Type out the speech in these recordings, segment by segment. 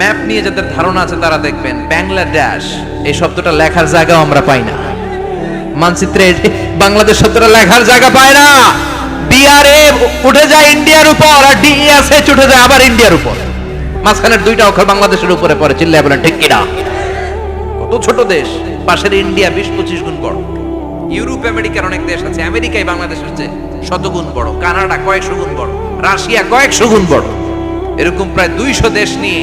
Map নিয়ে যাদের ধারণা আছে তারা দেখবেন বাংলাদেশ, এই শব্দটা লেখার জায়গাও আমরা পাই না। মানচিত্রে বাংলাদেশ শব্দটা লেখার জায়গা পায় না। বিআরএ উঠে যায় ইন্ডিয়ার উপর আর ডিএসএচ উঠে যায় আবার ইন্ডিয়ার উপর। মাঝখানের দুইটা অক্ষর বাংলাদেশের উপরে পড়ে, চিল্লায় বলেন, ঠিক কিনা কত ছোট দেশ, পাশের ইন্ডিয়া বিশ পঁচিশ গুণ বড়। ইউরোপ, আমেরিকার অনেক দেশ আছে আমেরিকায় বাংলাদেশের চেয়ে শতগুণ বড়, কানাডা কয়েকশো গুণ বড়, রাশিয়া কয়েকশো গুণ বড়। এরকম প্রায় দুইশো দেশ নিয়ে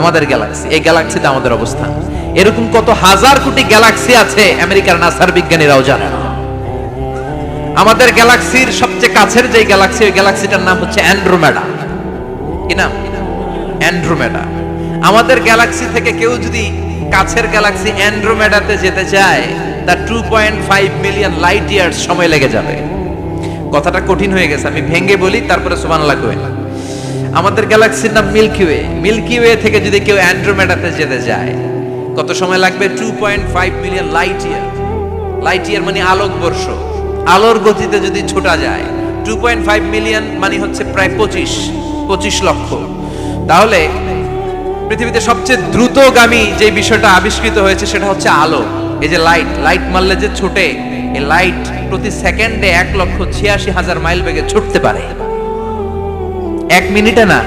আমাদের গ্যালাক্সি এই গ্যালাক্সিতে আমাদের অবস্থান। এরকম কত হাজার কোটি গ্যালাক্সি আছে, আমেরিকার নাসার বিজ্ঞানীরাও জানে না আমাদের গ্যালাক্সির সবচেয়ে কাছের যে গ্যালাক্সি ওই গ্যালাক্সিটার নাম হচ্ছে অ্যান্ড্রোমেডা কি নাম? অ্যান্ড্রোমেডা আমাদের গ্যালাক্সি থেকে কেউ যদি কাছের গ্যালাক্সি অ্যান্ড্রোমেডাতে যেতে চায়, তার two point five million light years সময় লেগে যাবে। কথাটা কঠিন হয়ে গেছে, আমি ভেঙ্গে বলি, তারপরে সোমান লাগবে আমাদের গ্যালাক্সির নাম মিল্কি ওয়ে মিল্কি ওয়ে থেকে যদি কেউ অ্যান্ড্রোমেডাতে যেতে যায়, কত সময় লাগবে? Two point five million light year light year মানে আলোক বর্ষ। আলোর গতিতে যদি ছোটা যায় টু পয়েন্ট ফাইভ মিলিয়ন মানে হচ্ছে প্রায় পঁচিশ পঁচিশ লক্ষ। তাহলে পৃথিবীতে সবচেয়ে দ্রুতগামী যে বিষয়টা আবিষ্কৃত হয়েছে সেটা হচ্ছে আলো। এই যে লাইট লাইট মারলে যে ছোটে, এই লাইট প্রতি সেকেন্ডে এক লক্ষ ছিয়াশি হাজার মাইল বেগে ছুটতে পারে। এক মিনিটে না।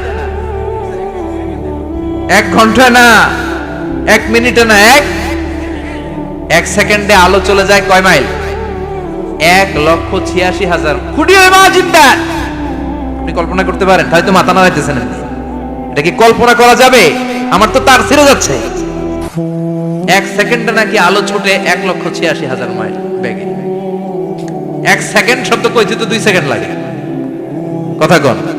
এক ঘণ্টা না। এক মিনিটে না, এক। এক সেকেন্ডে আলো চলে যায় কয় মাইল? এক লক্ষ ছিয়াশি হাজার। আপনি কল্পনা করতে পারেন হয়তো মাথা আপনি। এটা কি কল্পনা করা যাবে? আমার তো তার ছেড়ে যাচ্ছে। এক সেকেন্ডে নাকি আলো ছুটে এক লক্ষ ছিয়াশি হাজার মাইল বেগে। এক সেকেন্ড শব্দ কইতে তো দুই সেকেন্ড লাগে। কথা কন।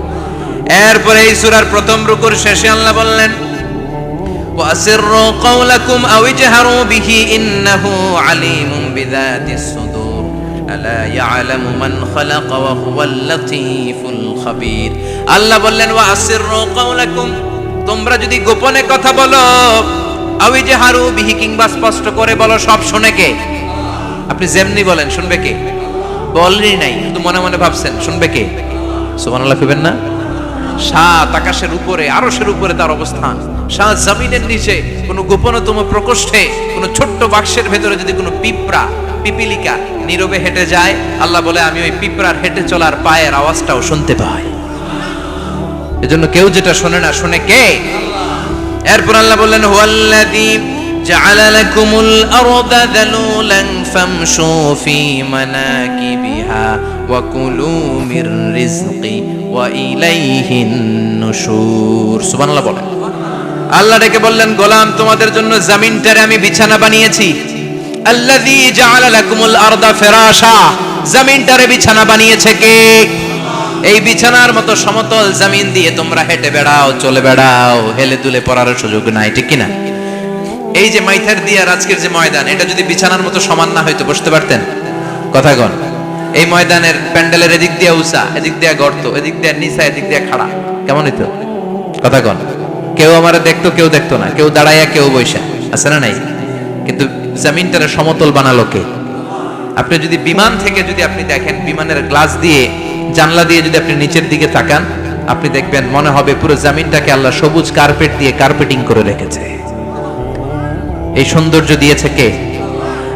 এরপরে এই সূরার প্রথম রুকুর শেষে আল্লাহ বললেন, ওয়াসিরু কাওলাকুম আও ইজহারু বিহি ইন্নাহু আলিমুম বিযাতিস সুদূর। আলা ইয়ালামু মান খালাক ওয়া হুয়াল লাতীফুল খাবীর। আল্লাহ বললেন, ওয়াসিরু কাওলাকুম, তোমরা যদি গোপনে কথা বলো, আও ইজহারু বিহি কিংবা স্পষ্ট করে বলো, সব শুনে কে? আপনি যেমনি বলেন, শুনবে কে? বলেনি নাই, শুধু মনে মনে ভাবছেন, শুনবে কে? সুবহানাল্লাহ কইবেন না? সাত আকাশের উপরে, আরশের উপরে তার অবস্থান। সাত জমিনের নিচে কোনো গোপনতম প্রকোষ্ঠে, কোনো ছোট্ট বাক্সের ভেতরে যদি কোনো পিঁপড়া, পিপিলিকা নীরবে হেঁটে যায়, আল্লাহ বলে, আমি ওই পিঁপড়ার হেঁটে চলার পায়ের আওয়াজটাও শুনতে পাই। এজন্য কেউ যেটা শোনে না, শুনে কে? এরপর আল্লাহ বললেন, হুয়াল্লাযী জাআলা লাকুমুল আরদা যালুলান ফামশু ফি মানাকিবিহা। ওয়া কুলু মির রিজকি ওয়া ইলাইহিন নুশুর বলেন। আল্লাহ ডেকে বললেন, গোলাম, তোমাদের জন্য জমিনটারে আমি বিছানা বানিয়েছি। আল্লাযী জাআলা লাকুমুল আরদা ফিরাশা। জমিনটারে বিছানা বানিয়েছে কে? এই বিছানার মতো সমতল জমিন দিয়ে তোমরা হেঁটে বেড়াও, চলে বেড়াও। হেলে দুলে পড়ার সুযোগ নাই, ঠিক কিনা? এই যে মাইথার দিয়ার আজকের যে ময়দান, এটা যদি বিছানার মতো সমান না হয়তো বসতে পারতেন? কথা কন। এই ময়দানের প্যান্ডেলের এদিক দিয়ে উষা, এদিক দিয়ে গর্ত, এদিক দিয়ে নিচা, এদিক দিয়ে খাড়া। কেমন হইতো? কথা কন। কেউ আমার দেখতো, কেউ দেখতো না। কেউ দাঁড়াইয়া, কেউ বৈশা আছে না নাই? কিন্তু জমিনটারে সমতল বানালো কে? আপনি যদি বিমান থেকে যদি আপনি দেখেন, বিমানের গ্লাস দিয়ে, জানলা দিয়ে যদি আপনি নিচের দিকে তাকান, আপনি দেখবেন মনে হবে পুরো জমিনটাকে আল্লাহ সবুজ কার্পেট দিয়ে কার্পেটিং করে রেখেছে। এই সৌন্দর্য দিয়েছে কে?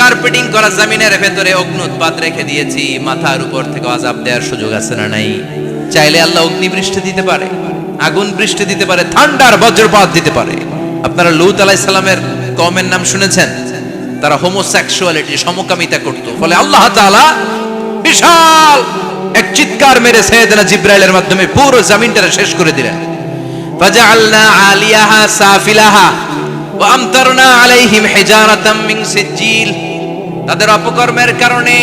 কার্পেটিং করা জমিনের ভেতরে অগ্নুৎপাত রেখে দিয়েছি। মাথার উপর থেকে আজাব দেওয়ার সুযোগ আছে না নাই? চাইলে আল্লাহ অগ্নি বৃষ্টি দিতে পারে, আগুন বৃষ্টি দিতে পারে, ঠান্ডার বজ্রপাত দিতে পারে। আপনারা লুত আলাইহিস সালামের কওমের নাম শুনেছেন? তারা হোমোসেক্সুয়ালিটি সমকামিতা করত। ফলে আল্লাহ তাআলা বিশাল এক চিৎকার মেরে সৈয়দনা জিব্রাইলের মাধ্যমে পুরো জমিনটা শেষ করে দিলেন। ফাজআলনা আলিয়াহা সাফিলাহা ওয়া আমতারনা আলাইহিম হিজারাতাম মিন সিজিল তাদের অপকর্মের কারণে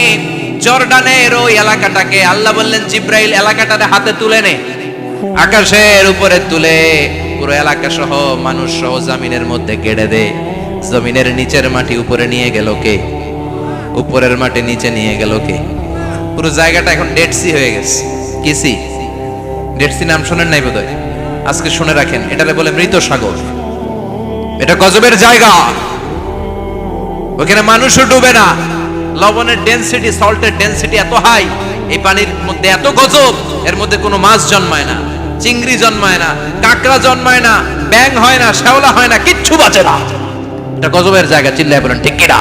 জর্ডানের ওই এলাকাটাকে আল্লাহ বললেন জিব্রাইল এলাকাটারে হাতে তুলে নে। আকাশের উপরে তুলে পুরো এলাকা সহ মানুষ সহ জমিনের মধ্যে গেড়ে দে। জমিনের নিচের মাটি উপরে নিয়ে গেল কে? উপরের মাটি নিচে নিয়ে গেল কে? পুরো জায়গাটা এখন ডেড সি হয়ে গেছে। কি সি ডেড সি নাম শোনেন নাই বোধহয়? আজকে শুনে রাখেন। এটারে বলে মৃত সাগর। এটা গজবের জায়গা। ওখানে মানুষও ডুবে না। লবণের ডেনসিটি সল্টের ডেনসিটি এত হাই এই পানির মধ্যে এত গজব, এর মধ্যে কোনো মাছ জন্মায় না, চিংড়ি জন্মায় না, কাঁকড়া জন্মায় না ব্যাং হয় না, শ্যাওলা হয় না, কিচ্ছু বাঁচে না। এটা গজবের জায়গা, চিল্লায় বলেন, ঠিক কিনা?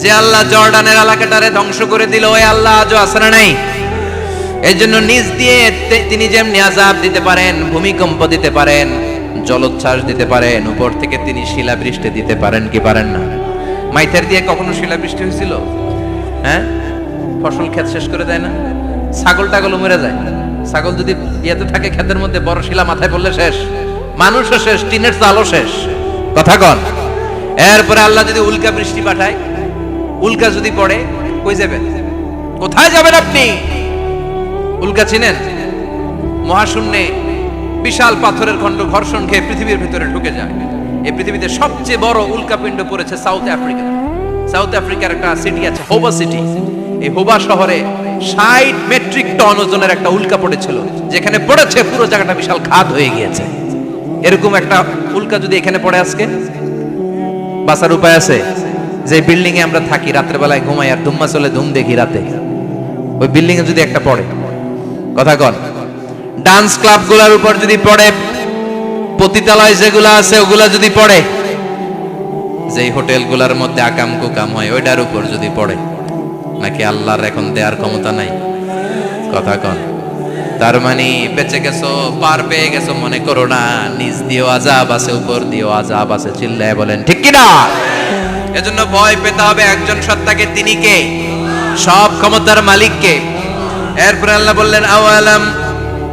যে আল্লাহ জর্ডানের এলাকাটারে ধ্বংস করে দিল, ওই আল্লাহ আজও না নাই? এই জন্য নিজ দিয়ে তিনি যেমনি আজাব দিতে পারেন, ভূমিকম্প দিতে পারেন জলোচ্ছ্বাস দিতে পারেন, উপর থেকে তিনি শিলাবৃষ্টি দিতে পারেন কি পারেন না? মাইথার দিয়ে কখনো শিলাবৃষ্টি হয়েছিল? হ্যাঁ? ফসল ক্ষেত শেষ করে দেয় না? ছাগল টাগল মরে যায়। ছাগল যদি ইয়েতে থাকে, ক্ষেতের মধ্যে বড় শিলা মাথায় পড়লে শেষ। মানুষও শেষ, টিনের চালও শেষ। কথা কন। এরপরে আল্লাহ যদি উল্কা বৃষ্টি পাঠায়, উল্কা যদি পড়ে, কই যাবেন? কোথায় যাবেন আপনি? উল্কা চিনেন? মহাশূন্যে বিশাল পাথরের খণ্ড ঘর্ষণ খেয়ে পৃথিবীর ভিতরে ঢুকে যায়। এই পৃথিবীতে সবচেয়ে বড় উল্কাপিণ্ড পড়েছে সাউথ আফ্রিকা। সাউথ আফ্রিকার একটা সিটি আছে হোবা সিটি এই হোবা শহরে ষাট মেট্রিক টন ওজনের একটা উল্কা পড়েছিল, যেখানে পড়েছে পুরো জায়গাটা বিশাল খাদ হয়ে গিয়েছে। এরকম একটা উল্কা যদি এখানে পড়ে আজকে? বাঁচার উপায় আছে? যে বিল্ডিং এ আমরা থাকি, রাত্রে বেলায় ঘুমাই আর ধুম্মা চলে ধুম দেখি রাতে। ওই বিল্ডিং এ যদি একটা পড়ে, কথা কন। ডান্স ক্লাবগুলোর উপর যদি পড়ে, পতিতালয় যেগুলো আছে, ওগুলা যদি পড়ে, যেই হোটেলগুলার মধ্যে আকাম কুকাম হয়, ওইটার উপর যদি পড়ে, নাকি আল্লাহর এখন দেওয়ার ক্ষমতা নাই? কথা কন। তার মানে বেঁচে গেছো, পার পেয়ে গেছো মনে করো না, নিজ দিয়েও আজাব আছে, উপর দিয়েও আজাব আছে, চিল্লায় বলেন, ঠিক কি না এজন্য ভয় পেতে হবে একজন সত্তাকে, তিনি কে? সব ক্ষমতার মালিককে। এরপর আল্লাহ বললেন, আওয়ালাম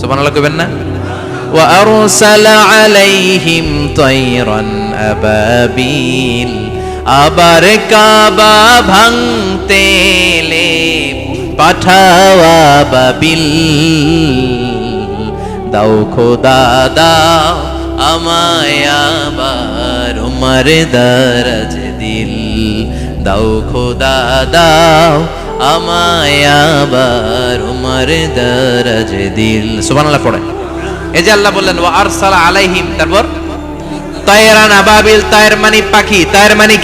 সুবহানাল্লাহ কইবেন না? ওয়া আরসালা আলাইহিম তাইরান আবাবিল। আবার কাবা ভাঙতে লে পাঠাওয়া বাবিল। দাও খোদা, দাও আমায় আবার উমর দরজ দিল। দাও খোদা, দাও আমায় আবার বললেন আলাইহিম তারপর আবাবিল তায়ের মানে পাখি তায়ের মানে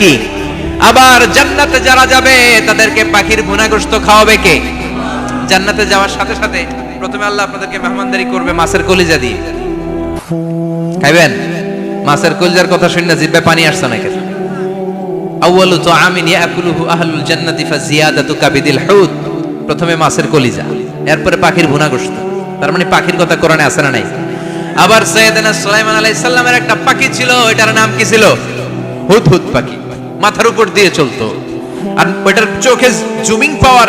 আবার, জান্নাতে যারা যাবে, তাদেরকে পাখির খাওয়াবে কে? জান্নাতে যাওয়ার সাথে সাথে প্রথমে আল্লাহ করবে মাছের কলিজা দিয়ে। মাছের কলিজার কথা শুনে জিব্বে পানি আসছে নাকি আউয়ালু তুআমিন ইয়াকুলুহু আহলুল জান্নাতি ফাজিয়াদাতু কাবিদিল হুত প্রথমে মাছের কলিজা, এরপরে পাখির ভুনাগ্রস্ত তার মানে পাখির কথা কোরআনে আছে না নাই? আবার সৈয়দনা সুলাইমান আলাইহিস সালামের একটা পাখি ছিল এটার নাম কি ছিল? হুদহুদ পাখি। মাথার উপর দিয়ে চলতো। আর ওইটার চোখে জুমিং পাওয়ার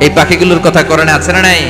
এই পাখিগুলোর কথা করণে আছে না নাই?